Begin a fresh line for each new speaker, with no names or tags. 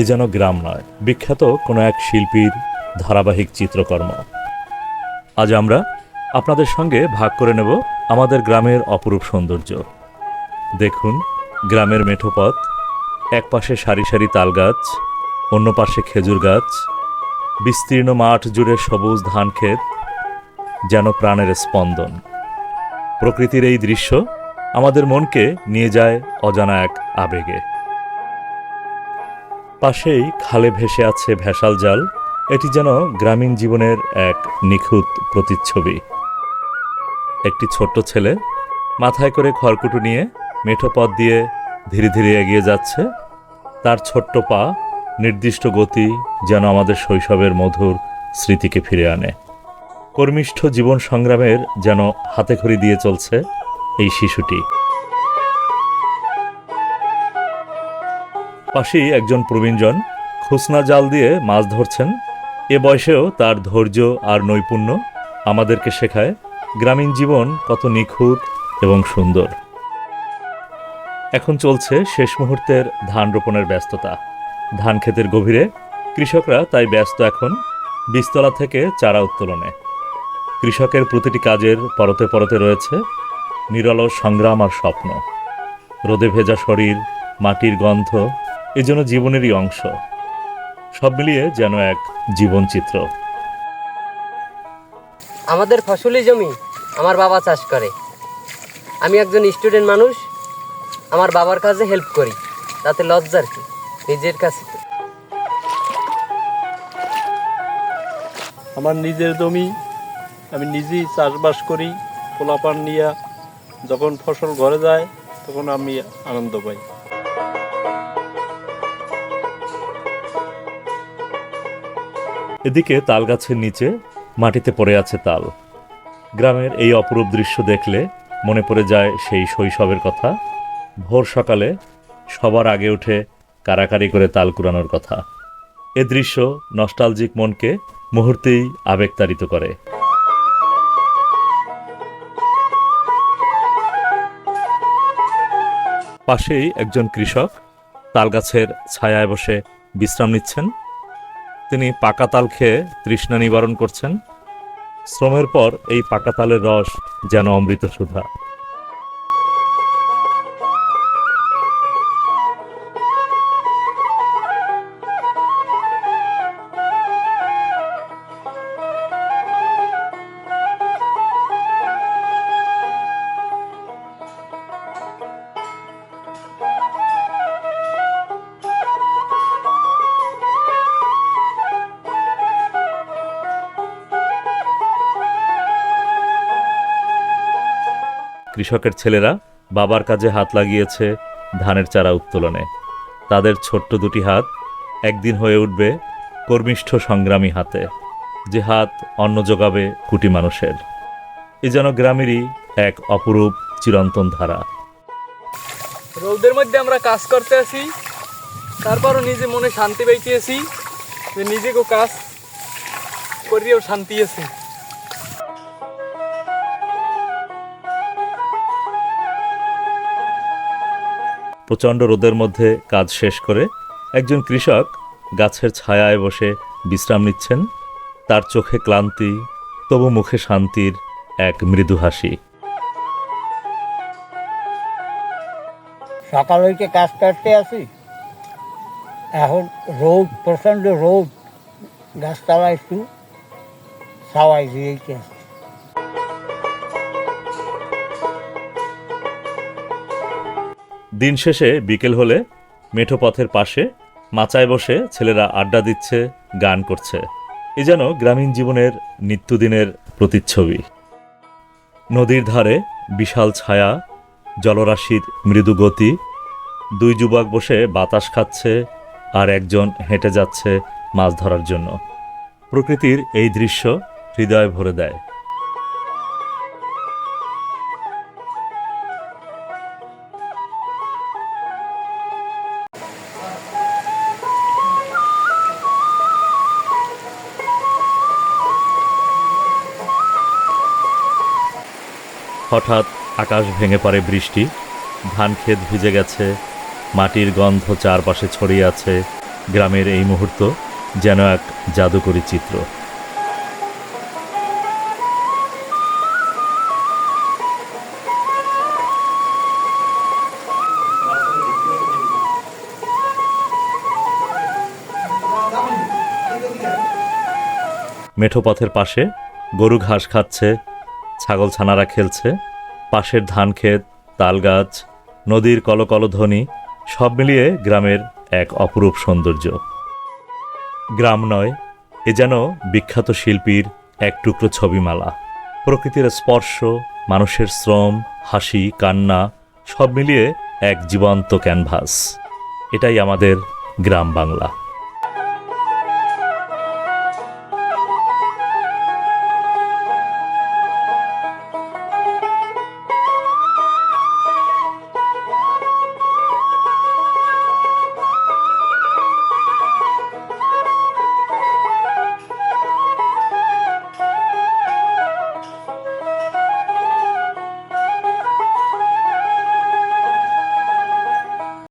এ যেন গ্রাম নয়, বিখ্যাত কোনো এক শিল্পীর ধারাবাহিক চিত্রকর্ম। আজ আমরা আপনাদের সঙ্গে ভাগ করে নেব আমাদের গ্রামের অপরূপ সৌন্দর্য। দেখুন, গ্রামের মেঠোপথ এক পাশে সারি সারি তাল গাছ, অন্য পাশে খেজুর গাছ, বিস্তীর্ণ মাঠ জুড়ে সবুজ ধান ক্ষেত, যেন প্রাণের স্পন্দন। প্রকৃতির এই দৃশ্য আমাদের মনকে নিয়ে যায় অজানা এক আবেগে। পাশেই খালে ভেসে আছে ভেসাল জাল। এটি যেন গ্রামীণ জীবনের এক নিখুঁত প্রতিচ্ছবি। একটি ছোট্ট ছেলে মাথায় করে খড়কুটো নিয়ে মেঠো পথ দিয়ে ধীরে ধীরে এগিয়ে যাচ্ছে। তার ছোট্ট পা নির্দিষ্ট গতি যেন আমাদের শৈশবের মধুর স্মৃতিকে ফিরে আনে। কর্মিষ্ঠ জীবন সংগ্রামের যেন হাতেখড়ি দিয়ে চলছে এই শিশুটি। পাশেই একজন প্রবীণজন খুসনা জাল দিয়ে মাছ ধরছেন। এ বয়সেও তার ধৈর্য আর নৈপুণ্য আমাদেরকে শেখায় গ্রামীণ জীবন কত নিখুঁত এবং সুন্দর। এখন চলছে শেষ মুহূর্তের ধান রোপণের ব্যস্ততা। ধান ক্ষেতের গভীরে কৃষকরা তাই ব্যস্ত এখন বীজতলা থেকে চারা উত্তোলনে। কৃষকের প্রতিটি কাজের পরতে পরতে রয়েছে নিরলস সংগ্রাম আর স্বপ্ন। রোদে ভেজা শরীর, মাটির গন্ধ এ যেন জীবনেরই অংশ। সব মিলিয়ে যেন এক জীবনচিত্র।
আমাদের ফসলি জমি আমার বাবা চাষ করে। আমি একজন স্টুডেন্ট মানুষ আমার বাবার কাজে হেল্প করি তাতে লজ্জার কি? নিজের কাছে
আমার নিজের জমি আমি নিজেই চাষবাস করি পোলাপান নিয়ে যখন ফসল ঘরে যায় তখন আমি আনন্দ পাই।
এদিকে তাল গাছের নিচে মাটিতে পড়ে আছে তাল। গ্রামের এই অপরূপ দৃশ্য দেখলে মনে পড়ে যায় সেই শৈশবের কথা। ভোর সকালে সবার আগে উঠে কারাকারি করে তাল কুড়ানোর কথা। এ দৃশ্য নস্টালজিক মনকে মুহূর্তেই আবেগতাড়িত করে। পাশেই একজন কৃষক তালগাছের ছায়ায় বসে বিশ্রাম নিচ্ছেন। তিনি পাকা তাল খেয়ে তৃষ্ণা নিবারণ করছেন। শ্রমের পর এই পাকা তালের রস যেন অমৃত সুধা কৃষকের ছেলেরা বাবার কাজে হাত লাগিয়েছে ধানের চারা উত্তোলনে। তাদের ছোট্ট দুটি হাত একদিন হয়ে উঠবে কর্মিষ্ঠ সংগ্রামী হাতে, যে হাত অন্ন যোগাবে কুটি মানুষের। এ যেন গ্রামেরই এক অপরূপ চিরন্তন ধারা।
রোদের মধ্যে আমরা কাজ করতে আছি তারপরও নিজে মনে শান্তি পাইতেছি যে নিজেকেও কাজ করিয়েও শান্তি আছে।
প্রচণ্ড রোদের মধ্যে কাজ শেষ করে একজন কৃষক গাছের ছায়ায় বসে বিশ্রাম নিচ্ছেন। তার চোখে ক্লান্তি, তবু মুখে শান্তির এক মৃদু হাসি।
সকাল হইতে কাজ করতে আসি। এখন রোদ, প্রচণ্ড রোদ। গাছতলা একটু ছাওয়াই দিয়েছে
দিন শেষে বিকেল হলে মেঠো পথের পাশে মাচায় বসে ছেলেরা আড্ডা দিচ্ছে, গান করছে। এ যেন গ্রামীণ জীবনের নিত্যদিনের প্রতিচ্ছবি। নদীর ধারে বিশাল ছায়া, জলরাশির মৃদু গতি, দুই যুবক বসে বাতাস খাচ্ছে আর একজন হেঁটে যাচ্ছে মাছ ধরার জন্য। প্রকৃতির এই দৃশ্য হৃদয় ভরে দেয়। হঠাৎ আকাশ ভেঙে পড়ে বৃষ্টি, ধান ক্ষেত ভিজে গেছে, মাটির গন্ধ চারপাশে ছড়িয়ে আছে, গ্রামের এই মুহূর্ত যেন এক জাদুকরী চিত্র। মেঠো পথের পাশে গরু ঘাস খাচ্ছে ছাগল ছানারা খেলছে। পাশের ধান ক্ষেত তাল গাছ নদীর কলকলধ্বনি, সব মিলিয়ে গ্রামের এক অপরূপ সৌন্দর্য। গ্রাম নয়, এ যেন বিখ্যাত শিল্পীর এক টুকরো ছবিমালা। প্রকৃতির স্পর্শ, মানুষের শ্রম, হাসি, কান্না, সব মিলিয়ে এক জীবন্ত ক্যানভাস। এটাই আমাদের গ্রাম বাংলা।